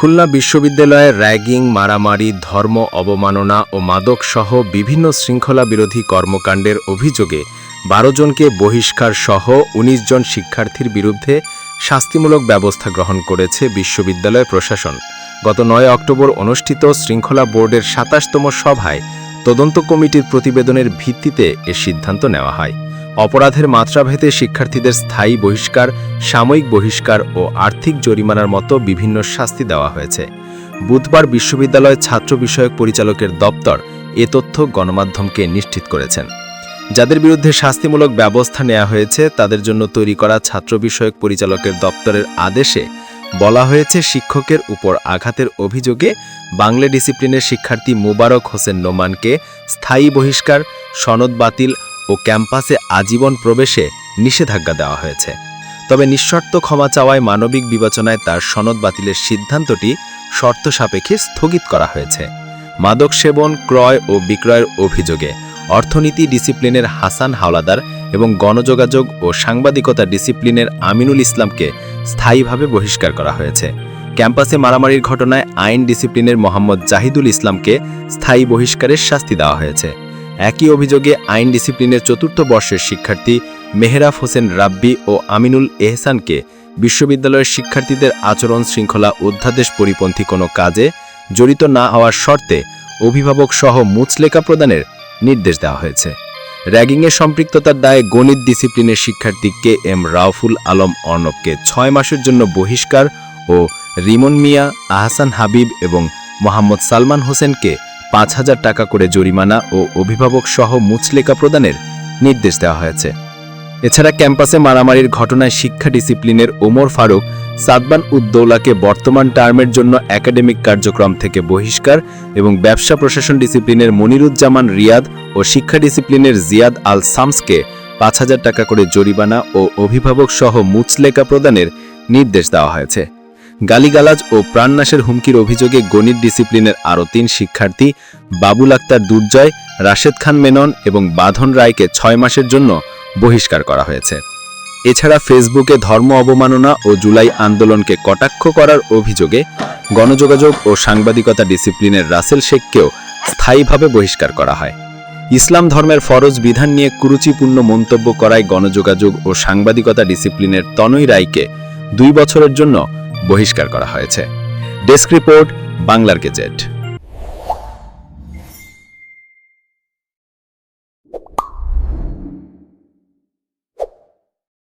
খুলনা বিশ্ববিদ্যালয়ে র্যাগিং, মারামারি, ধর্ম অবমাননা ও মাদকসহ বিভিন্ন শৃঙ্খলা বিরোধী কর্মকাণ্ডের অভিযোগে বারো জনকে বহিষ্কার সহ ১৯ জন শিক্ষার্থীর বিরুদ্ধে শাস্তিমূলক ব্যবস্থা গ্রহণ করেছে বিশ্ববিদ্যালয় প্রশাসন। গত নয় অক্টোবর অনুষ্ঠিত শৃঙ্খলা বোর্ডের সাতাশতম সভায় তদন্ত কমিটির প্রতিবেদনের ভিত্তিতে এ সিদ্ধান্ত নেওয়া হয়। অপরাধের মাত্রাভেদে শিক্ষার্থীদের স্থায়ী বহিষ্কার, সাময়িক বহিষ্কার ও আর্থিক জরিমানার মতো বিভিন্ন শাস্তি দেওয়া হয়েছে। বুধবার বিশ্ববিদ্যালয় ছাত্র বিষয়ক পরিচালকের দপ্তর এ তথ্য গণমাধ্যমকে নিশ্চিত করেছেন। যাদের বিরুদ্ধে শাস্তিমূলক ব্যবস্থা নেওয়া হয়েছে, তাদের জন্য তৈরি করা ছাত্র বিষয়ক পরিচালকের দপ্তরের আদেশে বলা হয়েছে, শিক্ষকের উপর আঘাতের অভিযোগে বাংলা ডিসিপ্লিনের শিক্ষার্থী মোবারক হোসেন নোমানকে স্থায়ী বহিষ্কার, সনদ বাতিল ও ক্যাম্পাসে আজীবন প্রবেশে নিষেধাজ্ঞা দেওয়া হয়েছে। তবে নিঃশর্ত ক্ষমা চাওয়ায় মানবিক বিবেচনায় তার সনদ বাতিলের সিদ্ধান্তটি শর্ত সাপেক্ষে স্থগিত করা হয়েছে। মাদক সেবন, ক্রয় ও বিক্রয়ের অভিযোগে অর্থনীতি ডিসিপ্লিনের হাসান হাওলাদার এবং গণযোগাযোগ ও সাংবাদিকতা ডিসিপ্লিনের আমিনুল ইসলামকে স্থায়ীভাবে বহিষ্কার করা হয়েছে। ক্যাম্পাসে মারামারির ঘটনায় আইন ডিসিপ্লিনের মোহাম্মদ জাহিদুল ইসলামকে স্থায়ী বহিষ্কারের শাস্তি দেওয়া হয়েছে। একই অভিযোগে আইন ডিসিপ্লিনের চতুর্থ বর্ষের শিক্ষার্থী মেহরাফ হোসেন রাব্বি ও আমিনুল এহসানকে বিশ্ববিদ্যালয়ের শিক্ষার্থীদের আচরণ শৃঙ্খলা অধ্যাদেশ পরিপন্থী কোনো কাজে জড়িত না হওয়ার শর্তে অভিভাবক সহ মুচলেখা প্রদানের নির্দেশ দেওয়া হয়েছে। র্যাগিংয়ে সম্পৃক্ততার দায়ে গণিত ডিসিপ্লিনের শিক্ষার্থী কে এম রাউফুল আলম অর্ণবকে ছয় মাসের জন্য বহিষ্কার ও রিমন মিয়া, আহসান হাবিব এবং মোহাম্মদ সালমান হোসেনকে পাঁচ হাজার টাকা করে জরিমানা ও অভিভাবক সহ মুচলেকা প্রদানের নির্দেশ দেওয়া হয়েছে। এছাড়া ক্যাম্পাসে মারামারির ঘটনায় শিক্ষা ডিসিপ্লিনের ওমর ফারুক, সাদবান উদ্দৌলাকে বর্তমান টার্মের জন্য একাডেমিক কার্যক্রম থেকে বহিষ্কার এবং ব্যবসা প্রশাসন ডিসিপ্লিনের মনিরুজ্জামান রিয়াদ ও শিক্ষা ডিসিপ্লিনের জিয়াদ আল সামসকে পাঁচ হাজার টাকা করে জরিমানা ও অভিভাবক সহ মুচলেকা প্রদানের নির্দেশ দেওয়া হয়েছে। গালিগালাজ ও প্রাণনাশের হুমকির অভিযোগে গণিত ডিসিপ্লিনের আরও তিন শিক্ষার্থী, বাবুল আক্তার দুর্জয়, রাশেদ খান মেনন এবং বাঁধন রায়কে ছয় মাসের জন্য বহিষ্কার করা হয়েছে। এছাড়া ফেসবুকে ধর্ম অবমাননা ও জুলাই আন্দোলনকে কটাক্ষ করার অভিযোগে গণযোগাযোগ ও সাংবাদিকতা ডিসিপ্লিনের রাসেল শেখকেও স্থায়ীভাবে বহিষ্কার করা হয়। ইসলাম ধর্মের ফরজ বিধান নিয়ে কুরুচিপূর্ণ মন্তব্য করায় গণযোগাযোগ ও সাংবাদিকতা ডিসিপ্লিনের তনয় রায়কে দুই বছরের জন্য বহিষ্কার করা হয়েছে। ডেস্ক রিপোর্ট বাংলার গেজেট।